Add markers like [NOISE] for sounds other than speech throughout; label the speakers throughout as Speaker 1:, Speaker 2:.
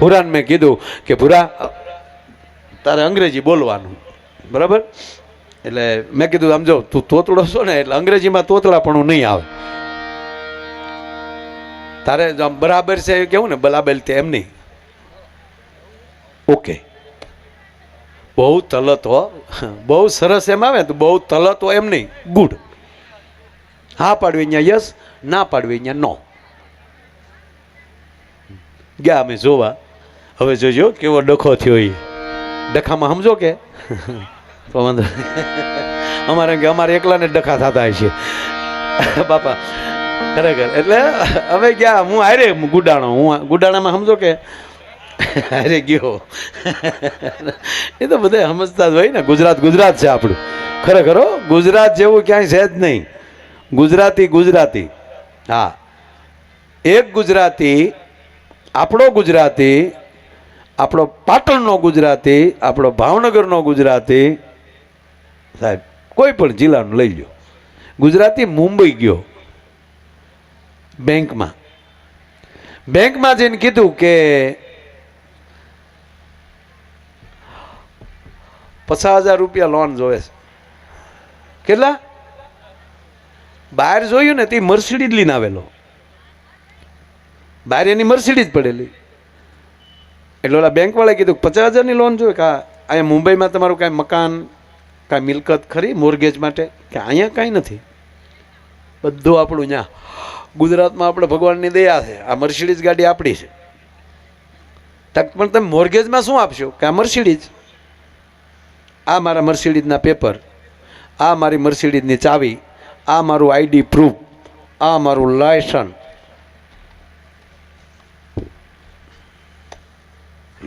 Speaker 1: ભૂરાને મેં કીધું કે ભૂરા તારે અંગ્રેજી બોલવાનું. બરાબર? એટલે મેં કીધું આમ જો તું તોતડો છો ને એટલે અંગ્રેજીમાં તોતડાપણું નહીં આવે. તારે બરાબર છે એ કેવું ને બલાબેલ તે એમ નહીં. ઓકે. બહુ તલત હો. બહુ સરસ એમ આવે તો બહુ તલત હો એમ નહીં. ગુડ. હા પાડવી અહીંયા યસ ના પાડવી અહીંયા નો. ગયા અમે જોવા. હવે જોજો કેવો ડખો થયો એ ડખામાં સમજો કે? [LAUGHS] તો વાંધો. અમારે કે અમારે એકલાને ડખા થતા હોય છે [LAUGHS] બાપા, ખરેખર. એટલે હવે ગયા હું હારે ગુડાણો. હું ગુડાણામાં સમજો કે? [LAUGHS] હારે ગયો. એ તો બધા સમજતા જ હોય ને. ગુજરાત ગુજરાત છે આપણું. ખરેખર ગુજરાત જેવું ક્યાંય છે જ નહીં. ગુજરાતી ગુજરાતી. હા. એક ગુજરાતી, આપણો ગુજરાતી આપણો પાટણનો ગુજરાતી, આપણો ભાવનગરનો ગુજરાતી, સાહેબ, કોઈ પણ જિલ્લાનું લઈ લો ગુજરાતી મુંબઈ ગયો બેંકમાં. બેંકમાં જઈને કીધું કે પચાસ હજાર રૂપિયા લોન જોવે છે. કેટલા? બહાર જોયું ને તે મર્સિડીજ લઈને આવેલો. બહાર એની મર્સિડીજ પડેલી. એટલે ઓલા બેંકવાળાએ કીધું પચાસ હજારની લોન જોઈએ કે અહીંયા મુંબઈમાં તમારું કાંઈ મકાન, કાંઈ મિલકત ખરી મોર્ગેજ માટે? કે અહીંયા કાંઈ નથી. બધું આપણું ત્યાં ગુજરાતમાં આપણે ભગવાનની દયા છે. આ મર્સિડીઝ ગાડી આપણી છે. પણ તમે મોર્ગેજમાં શું આપશો? કે આ મર્સિડીઝ આ મારા મર્સિડીઝના પેપર આ મારી મર્સિડીઝની ચાવી. આ મારું આઈડી પ્રૂફ આ મારું લાયસન્સ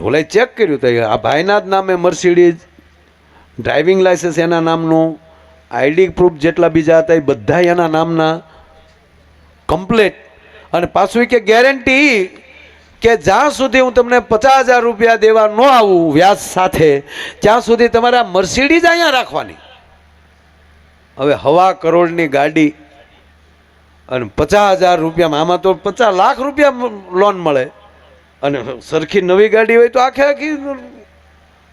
Speaker 1: ઓલાએ ચેક કર્યું તો આ ભાઈના જ નામે મર્સિડીઝ ડ્રાઇવિંગ લાઇસન્સ એના નામનું આઈડી પ્રૂફ જેટલા બીજા હતા એ બધા એના નામના કમ્પ્લેટ અને પાછું કે ગેરંટી કે જ્યાં સુધી હું તમને પચાસ હજાર રૂપિયા દેવા ન આવું વ્યાજ સાથે, ત્યાં સુધી તમારે મર્સિડીઝ અહીંયા રાખવાની. હવે હવા કરોડની ગાડી અને પચાસ હજાર રૂપિયામાં, આમાં તો પચાસ લાખ રૂપિયા લોન મળે. અને સરખી નવી ગાડી હોય તો આખે આખી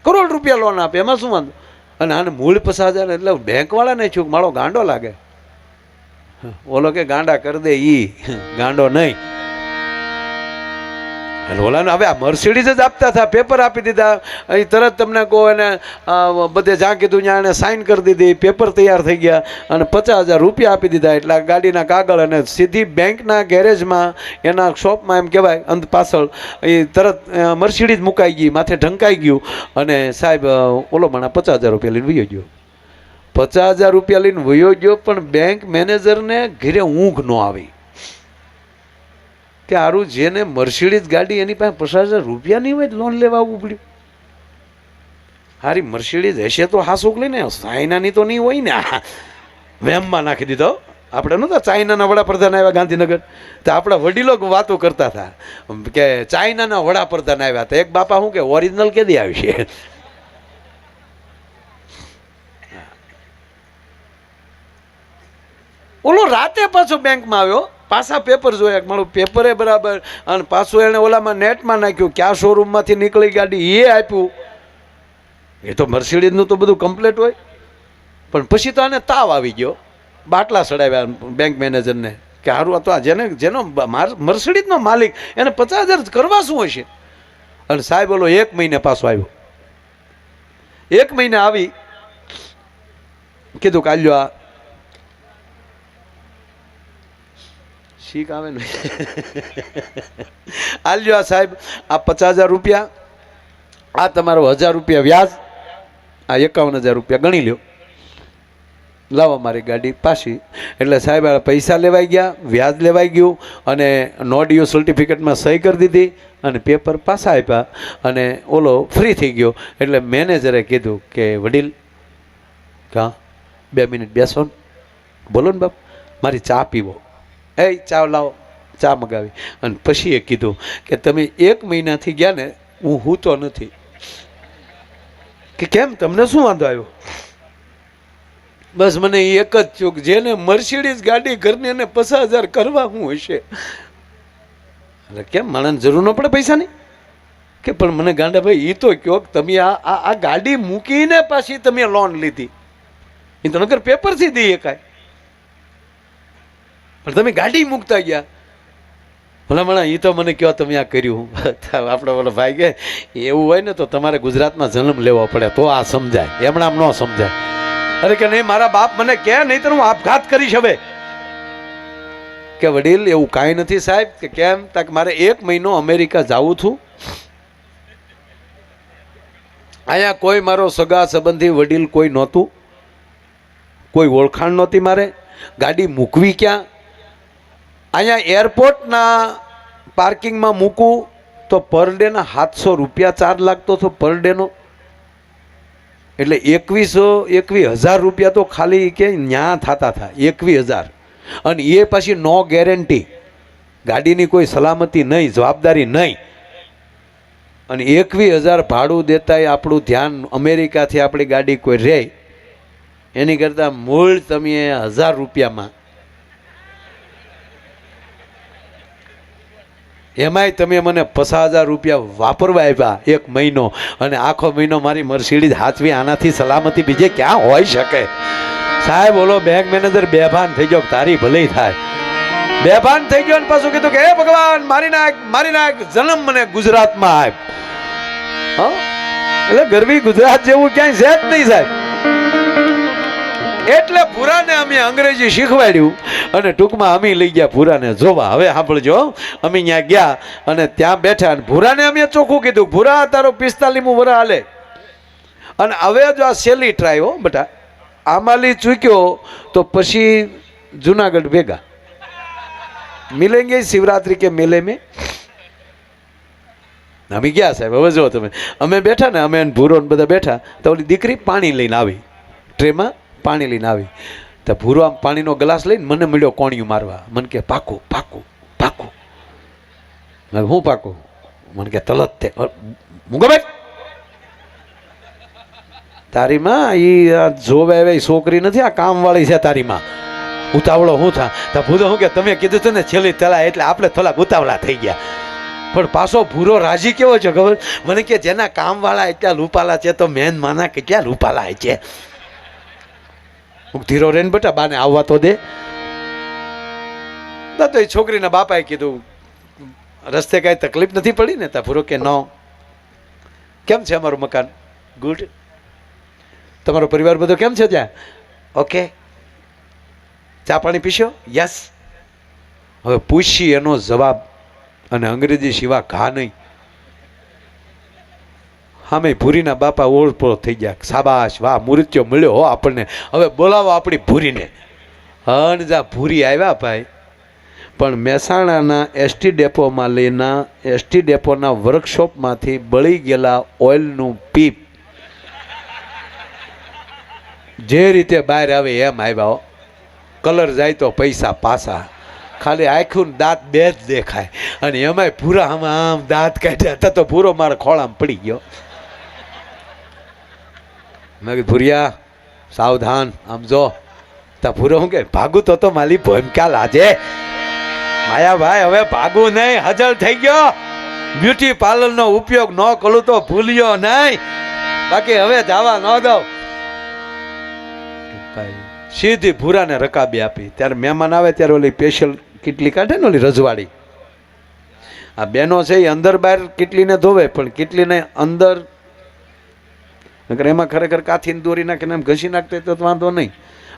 Speaker 1: કરોડ રૂપિયા લોન આપે, એમાં શું વાંધો? અને આને મૂળ પસાર હજાર એટલે બેંકવાળાને છું મારો ગાંડો લાગે. ઓલો કે ગાંડા કરી દે ઈ, ગાંડો નહીં. એટલે ઓલાને હવે આ મર્સિડીઝ જ આપતા હતા પેપર આપી દીધા. અહીં તરત તમને કહો એને બધે જ્યાં કીધું ત્યાં એને સાઇન કરી દીધી. પેપર તૈયાર થઈ ગયા અને પચાસ હજાર રૂપિયા આપી દીધા. એટલે ગાડીના કાગળ અને સીધી બેંકના ગેરેજમાં એના શોપમાં એમ કહેવાય અંત પાછળ, એ તરત મર્સિડીઝ મુકાઈ ગઈ, માથે ઢંકાઈ ગયું. અને સાહેબ ઓલો માણા પચાસ હજાર રૂપિયા લઈને વયો ગયો. પચાસ હજાર રૂપિયા લઈને વયો ગયો, પણ બેંક મેનેજરને ઘરે ઊંઘ ન આવી. કે આરું જેને મર્સિડીઝ ગાડી એની પાસે પચાસ હજાર રૂપિયા નહીં હોય લોન લેવા આવવું પડ્યું. હારી મર્સિડીઝ હશે તો હા શું લઈને ચાઇનાની તો નહીં હોય ને. વેમમાં નાખી દીધો. આપણે નહોતા ચાઇનાના વડાપ્રધાન આવ્યા ગાંધીનગર. તો આપણા વડીલો વાતો કરતા હતા. કે ચાઇનાના વડાપ્રધાન આવ્યા હતા. એક બાપા શું કે ઓરિજિનલ કેદી આવશે ઓલો રાતે પાછો બેંકમાં આવ્યો. પાછા પેપર જોયા મારું પેપરે બરાબર. અને પાછું એણે ઓલામાં નેટમાં નાખ્યું. ક્યાં શોરૂમમાંથી નીકળી ગાડી? એ આપ્યું. એ તો મર્સિડીઝનું તો બધું કમ્પ્લેટ હોય. પણ પછી તો આને તાવ આવી ગયો. બાટલા ચડાવ્યા બેંક મેનેજરને કે સારું તો આ જેને જેનો માર- મર્સિડીઝનો માલિક, એને પચાસ હજાર કરવા શું હશે? અને સાહેબ ઓલો એક મહિને પાછો આવ્યો. એક મહિને આવી. કીધું કાલ્યો આ શીખ આવે ને. [LAUGHS] આલ્યો આ સાહેબ, આ પચાસ હજાર રૂપિયા. આ તમારો હજાર રૂપિયા વ્યાજ. આ એકાવન હજાર રૂપિયા ગણી લ્યો. લાવો મારી ગાડી પાછી. એટલે સાહેબ પૈસા લેવાઈ ગયા, વ્યાજ લેવાઈ ગયું અને નો ડીઓ સર્ટિફિકેટમાં સહી કરી દીધી અને પેપર પાછા આપ્યા અને ઓલો ફ્રી થઈ ગયો. એટલે મેનેજરે કીધું કે, વડીલ, કા? બે મિનિટ બેસો બોલો ને બાપ, મારી ચા પીવો. એ ચા લાવો, ચા મગાવી. અને પછી એ કીધું કે, તમે એક મહિનાથી ગયા ને, હું હૂતો નથી. કે કેમ, તમને શું વાંધો આવ્યો? બસ મને એક જ ચૂક જેને મર્સિડીઝ ગાડી ઘરની અને પચાસ હજાર કરવા હું હશે. એટલે કેમ માણસને જરૂર ન પડે પૈસાની? કે પણ મને ગાંડા ભાઈ એ તો કહો તમે આ આ ગાડી મૂકીને પાછી તમે લોન લીધી. એ તો નગર પેપરથી દઈએ કાંઈ. પણ તમે ગાડી મૂકતા ગયા. ભલામણા એ તો મને કહો તમે આ કર્યું આપણો બોલો ભાઈ કે, એવું હોય ને તો તમારે ગુજરાતમાં જન્મ લેવો પડે, તો આ સમજાય. એમણામ ન સમજાય. અરે કે નહીં, મારા બાપ મને કે, નહીં તો હું આપઘાત કરીશ હવે. કે વડીલ, એવું કાંઈ નથી સાહેબ, કે કેમ? તક મારે એક મહિનો અમેરિકા જાવું છું. અહીંયા કોઈ મારો સગા સંબંધી વડીલ કોઈ નહોતું. કોઈ ઓળખાણ નહોતી મારે. ગાડી મૂકવી ક્યાં? અહીંયા એરપોર્ટના પાર્કિંગમાં મૂકું તો પર ડેના સાતસો રૂપિયા ચાર્જ લાગતો હતો પર ડેનો. એટલે એકવીસો એકવીસ હજાર રૂપિયા તો ખાલી કે ન્યા થતા હતા એકવીસ હજાર. અને એ પછી નો ગેરંટી. ગાડીની કોઈ સલામતી નહીં, જવાબદારી નહીં. અને એકવીસ હજાર ભાડું દેતાય આપણું ધ્યાન અમેરિકાથી આપણી ગાડી કોઈ રહે એની કરતાં મૂળ તમે હજાર રૂપિયામાં એમાંય તમે મને પચાસ હજાર રૂપિયા વાપરવા આવ્યા એક મહિનો અને આખો મહિનો મારી મર્સિડીઝ હાથવી, આનાથી સલામતી બીજે ક્યાં હોઈ શકે? સાહેબ, ઓલો બેંક મેનેજર બેભાન થઈ ગયો, તારી ભલે થાય. બેભાન થઈ ગયો ને પાછું કીધું કે, હે ભગવાન, મારી નાખ મારી નાખ, જન્મ મને ગુજરાતમાં આપ. એટલે ગરવી ગુજરાત જેવું ક્યાંય છે જ નહીં સાહેબ. એટલે ભૂરાને અમે અંગ્રેજી શીખવાડ્યું અને ટૂંકમાં અમે લઈ ગયા ભૂરાને જોવા. હવે સાંભળજો, અમે ત્યાં ગયા અને ત્યાં બેઠા અને ભૂરાને અમે ચોખ્ખું કીધું ભૂરા તારો પિસ્તાલીમું વરા હાલે. અને હવે જો આ સેલી ટ્રાય હો બટા આમાલી ચૂક્યો તો પછી જુનાગઢ ભેગા. મિલેંગે શિવરાત્રિ કે મેલે મેં અમે ગયા સાહેબ, હવે જો તમે. અમે બેઠા ને, અમે ભૂરો બધા બેઠા, તો ઓલી દીકરી પાણી લઈને આવી. ટ્રેમાં પાણી લઈને આવી. તો ભૂરો આમ પાણીનો ગ્લાસ લઈને મને મળ્યો કોણિયું મારવા. મને કે, પાકું પાકું પાકું. હું પાકું? મને કે, તલત તે. મુંગાભાઈ તારી માં એ જોવે હવે છોકરી નથી, આ કામવાળી છે તારી માં ઉતાવળો હું થા. તો ભૂરો હું કે, તમે કીધું હતું ને, છેલ્લી તલા એટલે આપણે થોડાક ઉતાવળા થઈ ગયા. પણ પાછો ભૂરો રાજી કેવો છે ખબર? મને કે, જેના કામવાળા એટલા રૂપાલા છે, તો મેન માના કેટલા રૂપાલા છે? ધીરો રેન બેટા, બાને આવવા તો દે. ના તો એ છોકરીના બાપાએ કીધું, રસ્તે કાંઈ તકલીફ નથી પડી ને? તા કે ન. કેમ છે અમારું મકાન? ગુડ તમારો પરિવાર બધો કેમ છે ત્યાં? ઓકે ચા પાણી પીશો? યસ હવે પૂછી એનો જવાબ. અને અંગ્રેજી સિવા ઘા નહીં. સામે ભૂરીના બાપા ઓળપોળ થઈ ગયા. સાબાશ વાહ, મૃત્યુ મળ્યો હો આપણને. હવે બોલાવો આપણી ભૂરીને. જા ભૂરી આવ્યા ભાઈ. પણ મહેસાણાના એસટી ડેપોમાં લઈના એસટી ડેપોના વર્કશોપમાંથી બળી ગયેલા ઓઇલનું પીપ. જે રીતે બહાર આવે એમ આવ્યા. કલર જાય તો પૈસા પાસા ખાલી આખું દાંત બે જ દેખાય. અને એમાંય ભૂરા આમ આમ દાંત કાઢ્યા. હતા તો ભૂરો મારા ખોળામાં પડી ગયો. મેં કીધું, ભૂરિયા, સાવધાન, આમ જો. તા ભૂરો હું કે, ભાગું તો તો માલી ભૂમિકા લાજે? માયાભાઈ હવે ભાગું નહીં, હજલ થઈ ગયો. બ્યુટી પાર્લરનો ઉપયોગ ન કરું તો ભૂલ્યો નહીં. બાકી હવે જવા ન દઉં. સીધી ભૂરાને રકાબી આપી. ત્યારે મહેમાન આવે ત્યારે ઓલી સ્પેશિયલ કેટલી કાઢે ને ઓલી રજવાડી. આ બેનો છે એ અંદર બહાર કેટલીને ધોવે, પણ કેટલીને અંદર નકર એમાં ખરેખર કાથીને દોરી નાખે એમ ઘસી નાખતે તો વાંધો નહીં.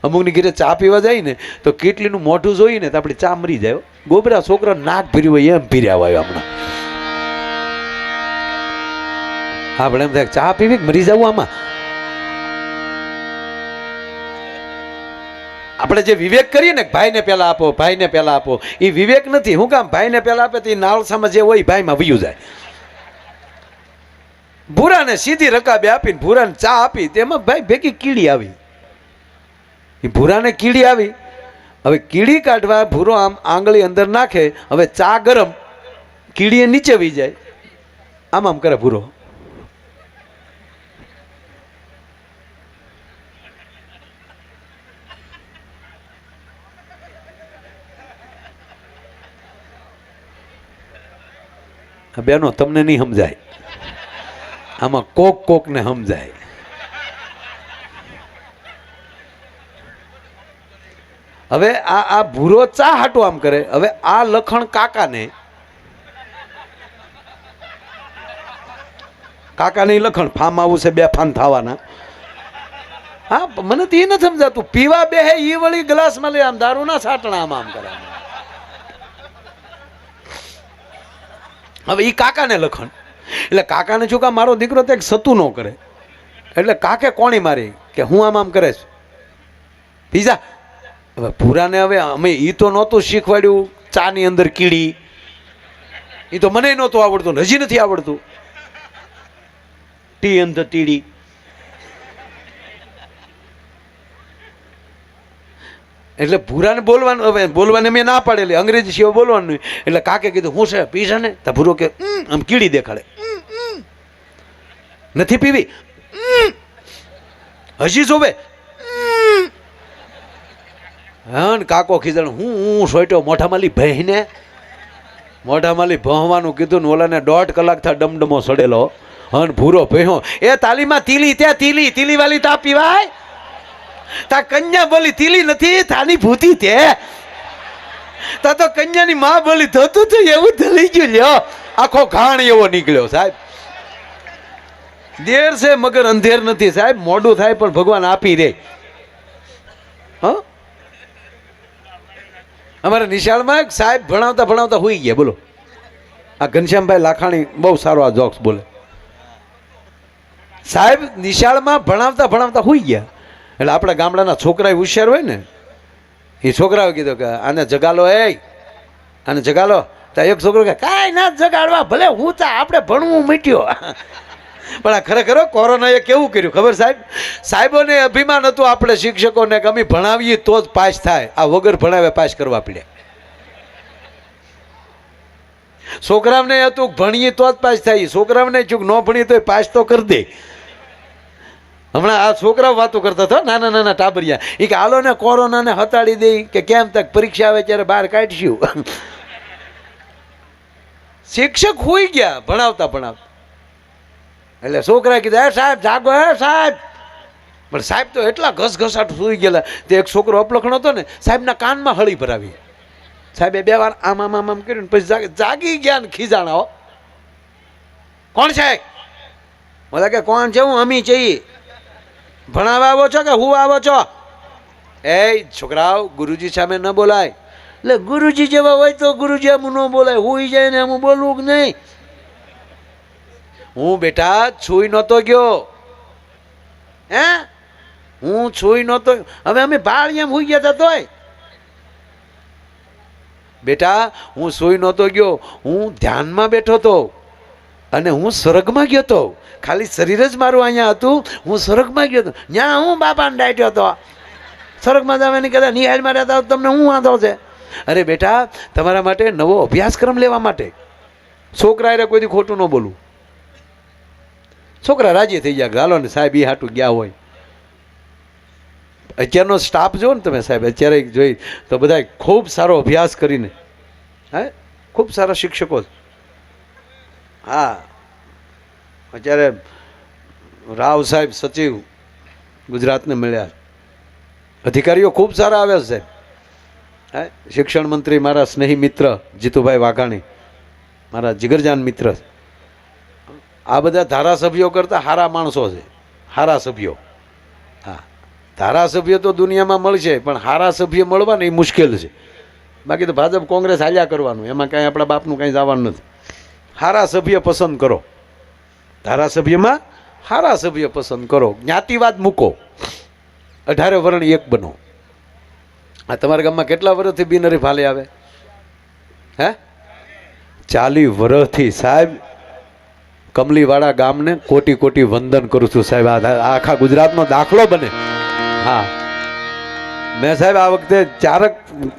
Speaker 1: અમુકની ઘીરે ચા પીવા જાય ને, તો કેટલીનું મોઢું જોઈને તો આપણી ચા મરી જાય ગોબરા છોકરા નાક ભીર્યું હોય એમ ભીર્યા હોય હમણાં. આપણે એમ થાય ચા પીવી મરી જવું આમાં? આપણે જે વિવેક કરીએ ને ભાઈને પહેલા આપો, ભાઈને પહેલા આપો એ વિવેક નથી. હું કામ ભાઈને પહેલા આપે તો એ નાળસામાં જે હોય ભાઈમાં વયું જાય. ભૂરાને સીધી રકાબે આપીને ભૂરાને ચા આપી તેમાં ભાઈ ભેગી કીડી આવી. એ ભૂરાને કીડી આવી. હવે કીડી કાઢવા ભૂરો આમ આંગળી અંદર નાખે, હવે ચા ગરમ, કીડીએ નીચે વી જાય. આમ આમ કરે ભૂરો. બેનો તમને નહીં સમજાય. આમાં કોક કોકને સમજાય. હવે આ આ ભૂરો ચા હાટું આમ કરે? હવે આ લખણ કાકાને કાકાની લખણ, ફામ આવું છે, બે ફાન થવાના. હા મને તો એ નથી સમજાતું. પીવા બે હે, ઈ વળી ગ્લાસમાં લે, આમ દારૂ ના છાટણા આમ આમ કરે. હવે એ કાકાને લખણ. એટલે કાકાને શું કામ? મારો દીકરો તો એક સતું ન કરે. એટલે કાકે કોણી મારી કે હું આમ આમ કરે છે. પીઝા હવે ભૂરાને હવે અમે એ તો નહોતું શીખવાડ્યું, ચાની અંદર કીડી. એ તો મને નહોતું આવડતું હજી નથી આવડતું. ટી અંદર તીડી એટલે ભૂરાને બોલવાનું, હવે બોલવાને મેં ના પાડેલી, અંગ્રેજી સિવાય બોલવાનું એટલે કાકે કીધું, હું છે પીઝા ને? તો ભૂરો કે આમ કીડી દેખાડે. નથી પીવી? હજી જોવે? હન કાકો ખીજણ, હું હું સોઈટો મોઢામાલી ભહીને મોઢામાલી ભહવાનું કીધું ને ઓલાને દોઢ કલાક થા ડમડમો સડેલો. હન ભૂરો ભહ્યો એ તાલીમાં તીલી, ત્યાં તીલી તીલી વાલી તા પીવાય? તા કન્યા બોલી તીલી નથી તાની ભૂતી તે. તા તો કન્યાની માં બોલી થતું તો, એવું ધલી ગયું લ્યો. આખો ઘાણ એવો નીકળ્યો સાહેબ. દેર છે, મગર અંધેર નથી. સાહેબ, મોડું થાય પણ ભગવાન આપી દે. હા? અમારા નિશાળમાં સાહેબ ભણાવતા ભણાવતા હોઈ ગયા, બોલો. આ ઘનશ્યામભાઈ લાખાણી બહુ સારો આ જોક્સ બોલે. સાહેબ, નિશાળમાં ભણાવતા ભણાવતા હોઈ ગયા. એટલે આપણા ગામડાના છોકરા હોશિયાર હોય ને, એ છોકરાએ કીધું કે આને જગાલો, એ, આને જગાલો. તો એક છોકરો કે, કાંઈ ના જગાડવા, ભલે હું તો, આપણે ભણવું મીટ્યો પણ આ ખરેખર કોરોનાએ કેવું કર્યું? ખબર સાહેબ? સાહેબોને અભિમાન હતું આપણે શિક્ષકોને કે અમે ભણાવીએ તો જ પાસ થાય. આ વગર ભણાવે પાસ કરવા પડ્યા છોકરાઓને હતું ભણીએ તો જ પાસ થાય. છોકરાઓને ચૂક ન ભણીએ તો પાસ તો કરી દે. હમણાં આ છોકરાઓ વાતો કરતા હતા, નાના નાના ટાબરિયા. એ કે, હાલો ને, કોરોનાને હતાડી દઈ કે, કેમ તક પરીક્ષા આવે ત્યારે બહાર કાઢશું. [LAUGHS] શિક્ષક હોઈ ગયા, ભણાવતા ભણાવતા. એટલે છોકરાએ કીધું, હે સાહેબ, જાગો, હે સાહેબ. પણ સાહેબ તો એટલા ઘસઘસાટ સુઈ ગયેલા. તે એક છોકરો અપલખણ હતો ને, સાહેબના કાનમાં હળી ભરાવી. સાહેબે બે વાર આમ આમ આમ આમ કર્યું પછી જાગી ગયા ને ખીજાણા હો. કોણ છે? બોલા કે કોણ છે? હું અમી છીએ ભણાવવા આવો છો કે હું આવો છો? એ છોકરાઓ, ગુરુજી સામે ન બોલાય. એટલે ગુરુજી જેવા હોય તો ગુરુજી એમ ન બોલાય. હું જાય ને એમ બોલવું કે નહીં? હું બેટા છુઈ નહોતો ગયો. હે? હું છુઈ નહોતો હવે અમે ભાળિયામ હુઈ ગયા હતા તોય. બેટા, હું સુઈ નહોતો ગયો. હું ધ્યાનમાં બેઠો તો અને હું સ્વર્ગમાં ગયો તો. ખાલી શરીર જ મારું અહીંયા હતું. હું સ્વર્ગમાં ગયો હતો ત્યાં હું બાપાને ડાયટ્યો હતો સ્વર્ગમાં જવાની કદાચ નિહાળમાં રહેતા હોત તમને હું વાંધો છે? અરે બેટા, તમારા માટે નવો અભ્યાસક્રમ લેવા માટે. છોકરા એટલે કોઈથી ખોટું ન બોલવું. છોકરા રાજી થઈ ગયા ગાલો ને સાહેબ એ હાટું ગયા હોય. અત્યારનો સ્ટાફ જુઓ ને તમે સાહેબ, અત્યારે જોઈ, તો બધા ખૂબ સારો અભ્યાસ કરીને, હે? ખૂબ સારા શિક્ષકો. હા. અત્યારે રાવ સાહેબ સચિવ ગુજરાતને મળ્યા. અધિકારીઓ ખૂબ સારા આવ્યા સાહેબ હે? શિક્ષણ મંત્રી મારા સ્નેહી મિત્ર જીતુભાઈ વાઘાણી, મારા જીગરજાન મિત્ર. આ બધા ધારાસભ્યો કરતાં હારા માણસો છે. સારા સભ્યો હા. ધારાસભ્ય તો દુનિયામાં મળશે, પણ સારા સભ્ય મળવા એ મુશ્કેલ છે. બાકી તો ભાજપ કોંગ્રેસ હાલ્યા કરવાનું, એમાં કાંઈ આપણા બાપનું કાંઈ જવાનું નથી. સારા સભ્ય પસંદ કરો. ધારાસભ્યમાં સારા સભ્ય પસંદ કરો. જ્ઞાતિવાદ મૂકો. અઢારે વર્ણ એક બનો. આ તમારા ગામમાં કેટલા વર્ષથી બિનરી ફાલે આવે? હે? ચાલી વર્ષથી સાહેબ કમલીવાળા ગામને કોટી કોટી વંદન કરું છું સાહેબ. આખા ગુજરાતનો દાખલો બને. હા. મેં સાહેબ, આ વખતે ચારક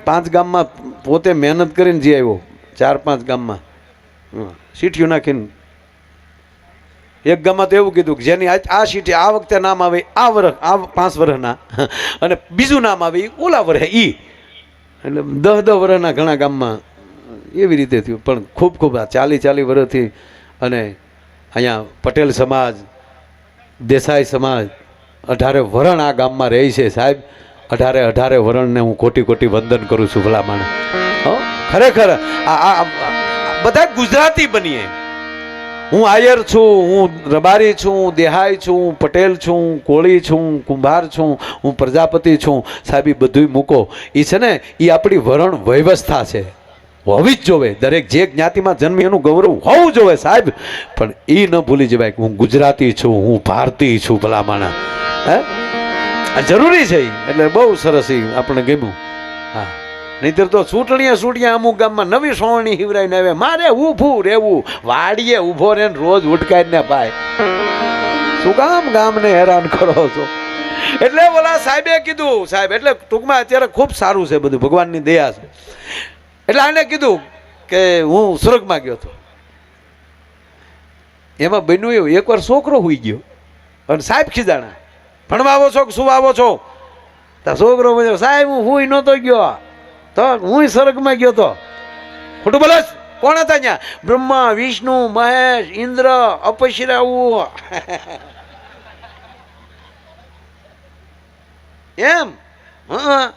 Speaker 1: પાંચ ગામમાં પોતે મહેનત કરીને જે આવ્યો, ચાર પાંચ ગામમાં. સીટીયું નાખીને. એક ગામમાં તો એવું કીધું કે જેની આ સીટી આ વખતે નામ આવે આ વર્ષ આ પાંચ વર્ષના [LAUGHS] અને બીજું નામ આવે એ ઓલા વર્ષે ઈ. એટલે દહ દહ વર્ષના ઘણા ગામમાં એવી રીતે થયું. પણ ખૂબ ખૂબ આ ચાલી ચાલી વર્ષથી અને અહીંયા પટેલ સમાજ, દેસાઈ સમાજ, અઢારે વરણ આ ગામમાં રહે છે સાહેબ. અઢારે અઢારે વરણને હું કોટી કોટી વંદન કરું છું ભલામણ. માણે ખરેખર આ બધા ગુજરાતી બનીએ. હું આયર છું, હું રબારી છું દેહાઈ છું, હું પટેલ છું કોળી છું કુંભાર છું, હું પ્રજાપતિ છું. સાહેબ એ બધુંય મૂકો. એ છે ને એ આપણી વરણ વ્યવસ્થા છે. હોવી જ જોવે. દરેક જે જ્ઞાતિમાં જન્મી એનું ગૌરવ હોવું જોવે સાહેબ. પણ એ ન ભૂલી જવાય કે હું ગુજરાતી છું, હું ભારતીય છું ભલા માણા હે જરૂરી છે એટલે બહુ સરસ એ આપણે ગમ્યું. હા. નહીતર તો ચૂંટણીએ ચૂંટણીએ અમુક ગામમાં નવી સોવણી હિવરાઈને આવે. મારે ઊભું રહેવું. વાડીએ ઊભો રહે રોજ ઉટકાઈને ભાઈ શું કામ ગામને હેરાન કરો છો? એટલે બોલા સાહેબે કીધું, સાહેબ, એટલે ટૂંકમાં અત્યારે ખૂબ સારું છે બધું. ભગવાનની દયા છે. એટલે આને કીધું કે હું સ્વર્ગમાં ગયો હતો. એમાં બન્યું એવું, એકવાર છોકરો હોઈ ગયો અને સાહેબ ખીજાણા ભણવા આવો છો કે શું આવો છો? તો છોકરો બોલ્યો, સાહેબ, હું હુંય નહોતો ગયો. તો હું સ્વર્ગમાં ગયો તો. ખોટું બોલે કોણ હતા ત્યાં? બ્રહ્મા, વિષ્ણુ, મહેશ, ઇન્દ્ર અપશિરાવુ એમ? હા.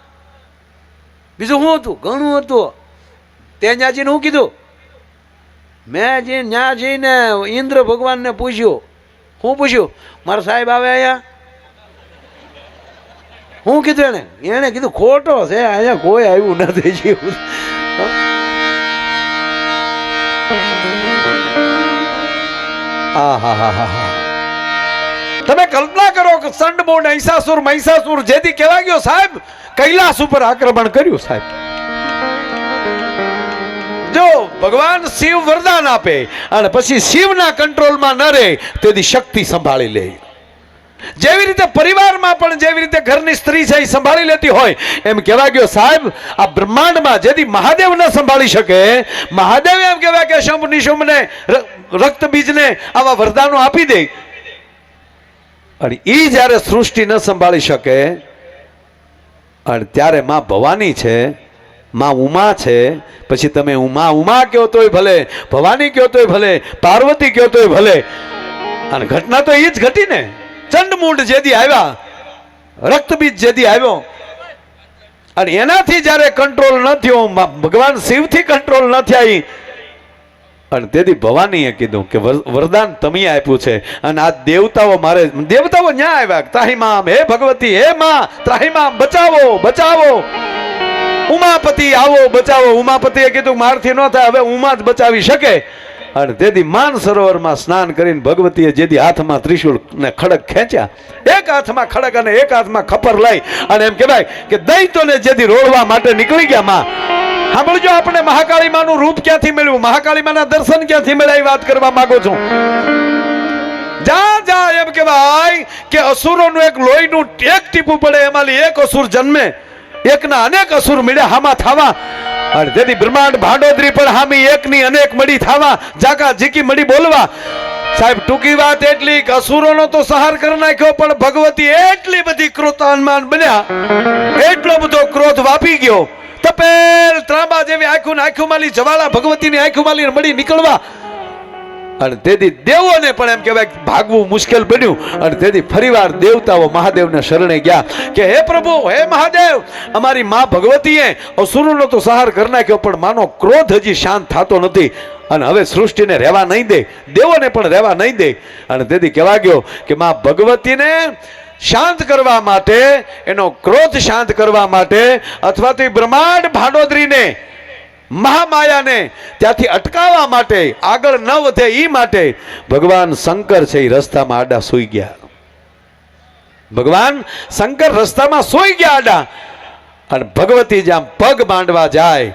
Speaker 1: બીજું શું હતું? ઘણું હતું. તે ત્યાં જઈને શું કીધું? મેં જે ત્યાં જઈને ઇન્દ્ર ભગવાનને પૂછ્યું શું પૂછ્યું, મારા સાહેબ આવે અહીંયા? શું કીધું એને. એણે કીધું, ખોટો છે, અહીંયા કોઈ આવ્યું નથી જીવું. તમે કલ્પના કરો કે સંડમોડ મહિષાસુર મહિષાસુર જેથી કહેવા ગયો સાહેબ, કૈલાસ ઉપર આક્રમણ કર્યું સાહેબ. જો ભગવાન શિવ વરદાન આપે અને પછી શિવના કંટ્રોલમાં ન રહે, તેથી શક્તિ સંભાળી લે. જેવી રીતે પરિવારમાં પણ જેવી રીતે ઘરની સ્ત્રી છે એ સંભાળી લેતી હોય, એમ કહેવા ગયો, સાહેબ, આ બ્રહ્માંડમાં જેથી મહાદેવ ન સંભાળી શકે, મહાદેવ એમ કહેવાય કે, શંભ નિશુંભને રક્ત બીજને આવા વરદાનો આપી દે. અને એ જ્યારે સૃષ્ટિ ન સંભાળી શકે, અને ત્યારે માં ભવાની છે માં ઉમા છે, પછી તમે ઉમા ઉમા કહો તોય ભલે, ભવાની કહો તોય ભલે, પાર્વતી કહો તોય ભલે. અને ઘટના તો એ જ ઘટી ને. ચંડમુંડ જેદી આવ્યા, રક્તબીજ જેદી આવ્યો. અને એનાથી જ્યારે કંટ્રોલ ન થયો ભગવાન શિવથી કંટ્રોલ ન થયા. અને તેથી ભવાનીએ કીધું કે વરદાન તમે આપ્યું છે. અને આ દેવતાઓ મારે, દેવતાઓ ન્યા આવ્યા. ત્રાહીમામ હે ભગવતી, હે માં ત્રાહીમામ બચાવો બચાવો. ઉમાપતિ આવો, બચાવો. ઉમાપતિએ કીધું, મારથી ન થાય, હવે ઉમા જ બચાવી શકે. અને તેથી માન સરોવરમાં સ્નાન કરીને ભગવતીએ જેથી હાથમાં ત્રિશુલ ને ખડક ખેંચ્યા. એક હાથમાં ખડક અને એક હાથમાં ખપર લઈ અને એમ કહેવાય કે દૈત્યોને જેથી રોળવા માટે નીકળી ગયા માં. સાંભળજો, આપણે મહાકાળી માનું રૂપ ક્યાંથી મળ્યું મહાકાળી માના દર્શન ક્યાંથી મળ્યા, એ વાત કરવા માંગુ છું. જા જા, એમ કહેવાય કે અસુરોનું એક લોહીનું એક ટીપું પડે, એમાંથી એક અસુર જન્મે. એકના અનેક અસુર મળ્યા હામાં થાવા. અને તેથી બ્રહ્માંડ ભાંડોદરી પણ હામી એકની અનેક મળી થાવા. જાકા જીકી મળી બોલવા. સાહેબ, ટૂંકી વાત એટલી કે અસુરોનો તો સહાર કરી નાખ્યો, પણ ભગવતી એટલી બધી ક્રોધાનમાન બન્યા. એટલો બધો ક્રોધ વાપી ગયો. તપેલ ત્રાંબા જેવી આખું આખું માલી જવાળા ભગવતીની આખું માલી મળી નીકળવા. અને તેથી દેવોને પણ એમ કહેવાય ભાગવું મુશ્કેલ બન્યું. અને તેથી ફરીવાર દેવતાઓ મહાદેવને શરણે ગયા કે, હે પ્રભુ, હે મહાદેવ, અમારી મા ભગવતીએ અસુરોનો તો સહાર કરી નાખ્યો, પણ માનો ક્રોધ હજી શાંત થતો નથી. અને હવે સૃષ્ટિને રહેવા નહીં દે, દેવોને પણ રહેવા નહીં દે. અને તેથી કહેવા ગયો કે, મા ભગવતીને શાંત કરવા માટે, એનો ક્રોધ શાંત કરવા માટે, અથવા તો બ્રહ્માંડ ભાંડોદરીને મહામાયાને ત્યાંથી અટકાવવા માટે, આગળ ન વધે એ માટે ભગવાન શંકર છે એ રસ્તામાં આડા સૂઈ ગયા. ભગવાન શંકર રસ્તામાં સૂઈ ગયા આડા. અને ભગવતી જ્યાં પગ માંડવા જાય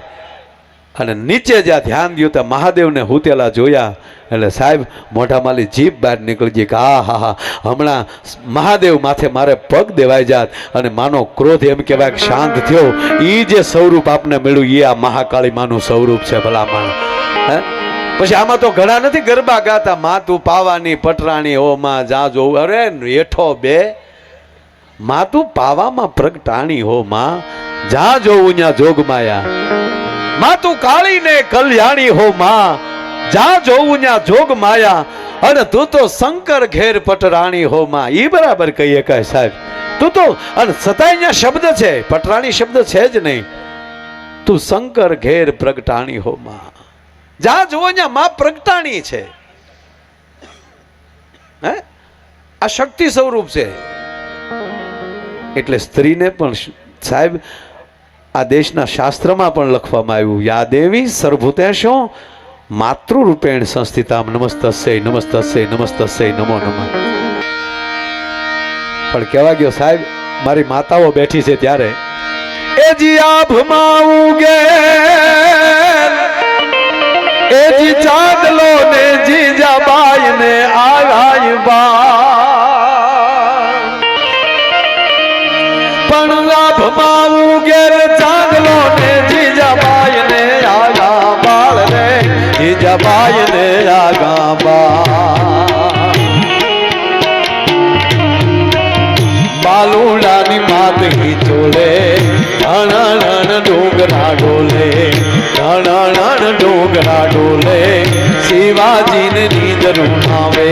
Speaker 1: અને નીચે જ્યાં ધ્યાન દ્યું ત્યાં મહાદેવને હુતેલા જોયા. એટલે સાહેબ મોઢામાલી જીભ બહાર નીકળી ગઈ કે આ હા હા, હમણાં મહાદેવ માથે મારે પગ દેવાઈ જાત. અને માનો ક્રોધ એમ કહેવાય શાંત થયો. એ જે સ્વરૂપ આપને મળ્યું એ આ મહાકાળી માનું સ્વરૂપ છે ભલા માણ હે? પછી આમાં તો ઘણા નથી ગરબા ગાતા. મા તું પાવાની, પટરાણી, ઓ માં જા જોવું અરે, હેઠો બે. મા તું પાવામાં પ્રગટાણી હો માં. જા જોવું ત્યાં જોગ માયા માં તું કાળી ને કલ્યાણી હો માં. જા જોવું ન્યા જોગ માયા. અને તું તો શંકર ઘેર પટરાણી હો માં. ઈ બરાબર કહીએ કહે સાહેબ. તું તો, અને સતાય ન્યા શબ્દ છે. પટરાણી શબ્દ છે જ નહીં. તું શંકર ઘેર પ્રગટાણી હો માં. જા જોવો ન્યા માં પ્રગટાણી છે. હે? આ શક્તિ સ્વરૂપ છે. એટલે સ્ત્રીને પણ સાહેબ આ દેશના શાસ્ત્રમાં પણ લખવામાં આવ્યું, યાદેવી સર્ભૂતેશો માતૃરૂપેણ સંસ્થિતામ નમસ્તસ્ય નમસ્તસ્ય નમસ્તસ્ય નમો નમઃ. પણ કહેવા ગયો, સાહેબ, મારી માતાઓ બેઠી છે ત્યારે. એ જી આભમાં ઉગે, એ જી ચાંદલો ને જીજા બાઈ ને આગાય બા પણ લાભમાં ઉગેર ચાંદલો ને જીજાબાઈ ને આગા બાળ રે જીજાબાઈ ને આગા બાળ બાલુડાની માત ચોલે રણ ડોગરા ડોલે રણ ડોગરા ડોલે શિવાજીને નીંદરું આવે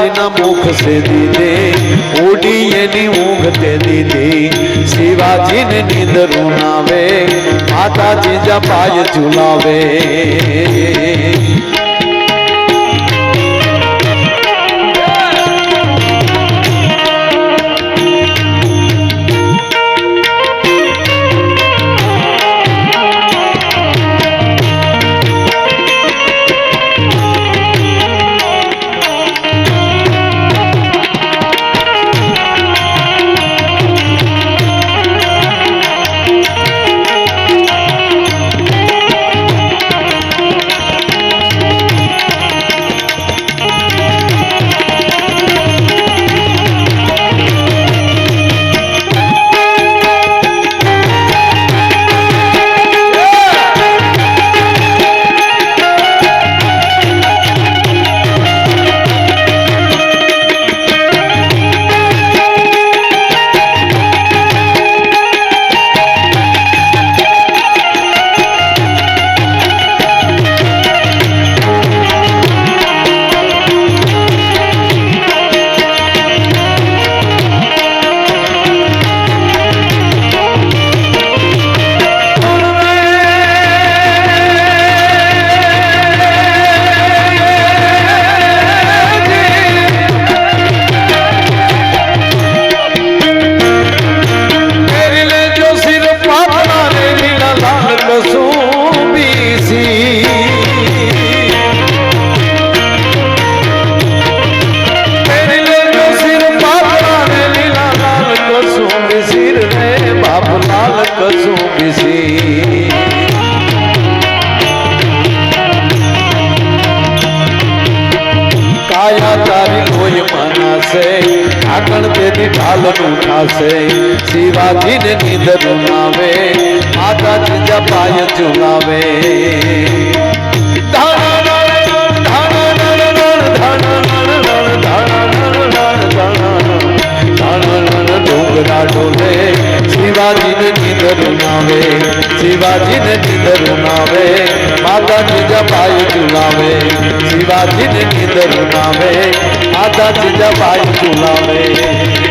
Speaker 1: માતાજીના મુખ સે દીધે ઓડી એની ઊંઘ તે દીધી. શિવાજીને નીંદરું નાવે માતાજી જપાય ઝુલાવે. આવે. ઢોલે શિવાજીને નિધરું આવે શિવાજીને નિધરું આવે માતાજી જપાઈ ચુલાવે, શિવાજીને નિધરું આવે માતાજી જપાઈ ચુલાવે.